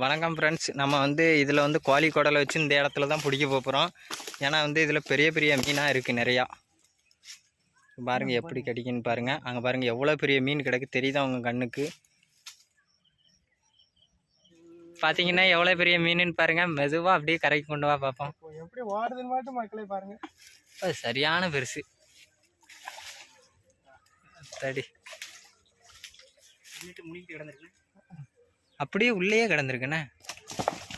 வணக்கம் ஃப்ரெண்ட்ஸ் நம்ம வந்து இதில் வந்து கோழி குடலை வச்சு இந்த இடத்துல தான் பிடிக்க போகிறோம் ஏன்னா வந்து இதில் பெரிய பெரிய மீனாக இருக்குது நிறையா. பாருங்க எப்படி கிடைக்குன்னு பாருங்க. அங்கே பாருங்க எவ்வளோ பெரிய மீன் கிடக்கு தெரியுதா உங்கள் கண்ணுக்கு? பார்த்தீங்கன்னா எவ்வளோ பெரிய மீனுன்னு பாருங்க. மெதுவாக அப்படியே கரைக்கு கொண்டு வா பார்ப்போம் எப்படி ஓடுதுன்னு மட்டும் மக்களே பாருங்க. அது சரியான பெருசு. தடி கிடந்திருக்கு அப்படியே உள்ளேயே கிடந்திருக்குண்ணே.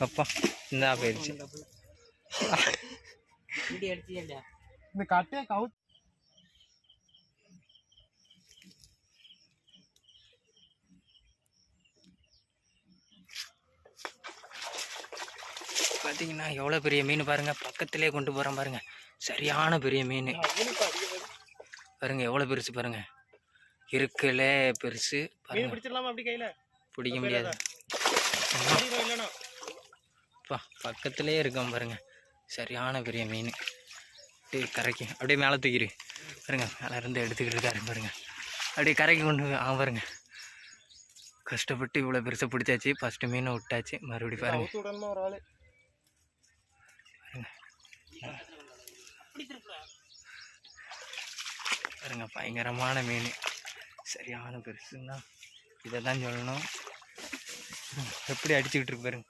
அப்பா இந்தா போயிடுச்சு இந்த கட்டையை கவு பார்த்தீங்கன்னா எவ்வளோ பெரிய மீன் பாருங்க. பக்கத்திலே கொண்டு போகிறேன் பாருங்க. சரியான பெரிய மீன். பாருங்க எவ்வளோ பெருசு பாருங்க. இருக்கலே பெருசு. பாருங்க. பிடிச்சிடலாமா அப்படி கையில? பிடிக்க முடியாது. பிடிக்கணும் இல்லைனா அப்பா பக்கத்திலே இருக்கோம் பாருங்க. சரியான பெரிய மீன். கரைக்கு. அப்படியே மேலே தூக்கிடு. பாருங்க மேலே இருந்து எடுத்துக்கிட்டு இருக்காரு பாருங்க. அப்படியே கரைக்கு கொண்டு அவன் பாருங்க. கஷ்டப்பட்டு இவ்வளோ பெருசாக பிடிச்சாச்சு. ஃபஸ்ட்டு மீனை விட்டாச்சு. மறுபடியும் பாருங்க. பாருங்க பயங்கரமான மீன். சரியான பெருசுன்னா. இதை தான் சொல்லணும். எப்படி அடிச்சுக்கிட்டு இருக்கு பாருங்க.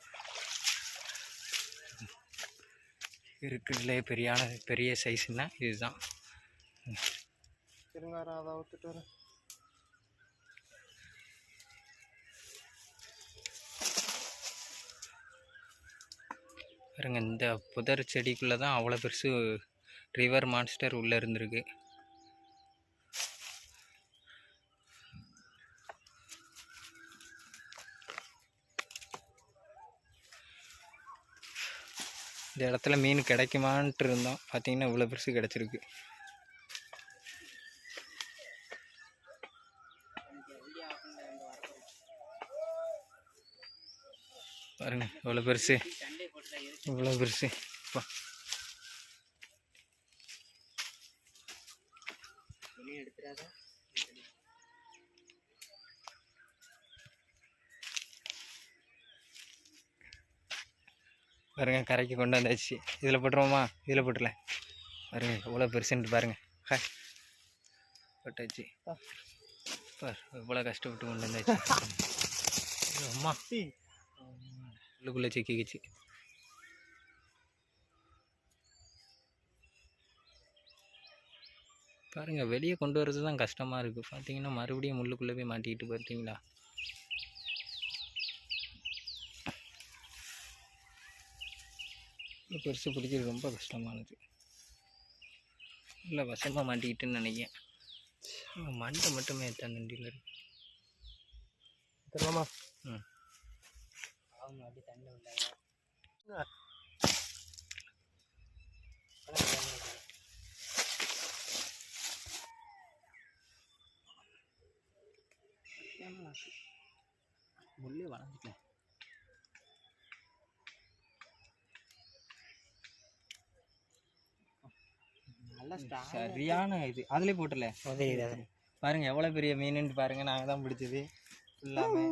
இருக்குதுலே பெரியான பெரிய சைஸ்னா இதுதான். திருங்காரம் அதை அவுத்துட்டு வரேன். பாருங்க இந்த புதர் செடிக்குள்ளே தான் அவ்வளோ பெருசு ரிவர் மான்ஸ்டர் உள்ளே இருந்திருக்கு. இந்த இடத்துல மீன் கிடைக்குமான்ட்டு இருந்தோம். பார்த்தீங்கன்னா இவ்வளோ பெருசு கிடச்சிருக்கு. பாருங்க இவ்வளோ பெருசு. இவ்வளோ பெருசு. அப்பா பாருங்க கரைக்கு கொண்டு வந்தாச்சு. இதில் போட்டுருவோமா? இதில் போட்டுல. பாருங்க எவ்வளோ பெருசுன்ட்டு பாருங்க. ஹாய் போட்டாச்சு. பார் எவ்வளோ கஷ்டப்பட்டு கொண்டு வந்தாச்சு. அம்மா. உள்ளுக்குள்ளே சிக்கிக்கிச்சு. பாருங்க வெளியே கொண்டு வர்றது தான் கஷ்டமாக இருக்குது பார்த்தீங்கன்னா மறுபடியும் முள்ளுக்குள்ளே போய் மாட்டிக்கிட்டு பார்த்தீங்களா பெருசு பிடிக்கிறது ரொம்ப கஷ்டமானது. இல்லை வசமாக மாட்டிக்கிட்டுன்னு நினைக்கிறேன். மண்டை மட்டுமே தண்ணியில் இருக்கு தரலாமா? ம். அவங்க அப்படி தண்ணி முள்ளே வளர்ந்துட்டேன் சரியான இது. அதுலேயே போட்டல பாருங்க எவ்வளோ பெரிய மீனுன்னு பாருங்க. நாங்கள் தான் பிடிச்சது ஃபுல்லாமே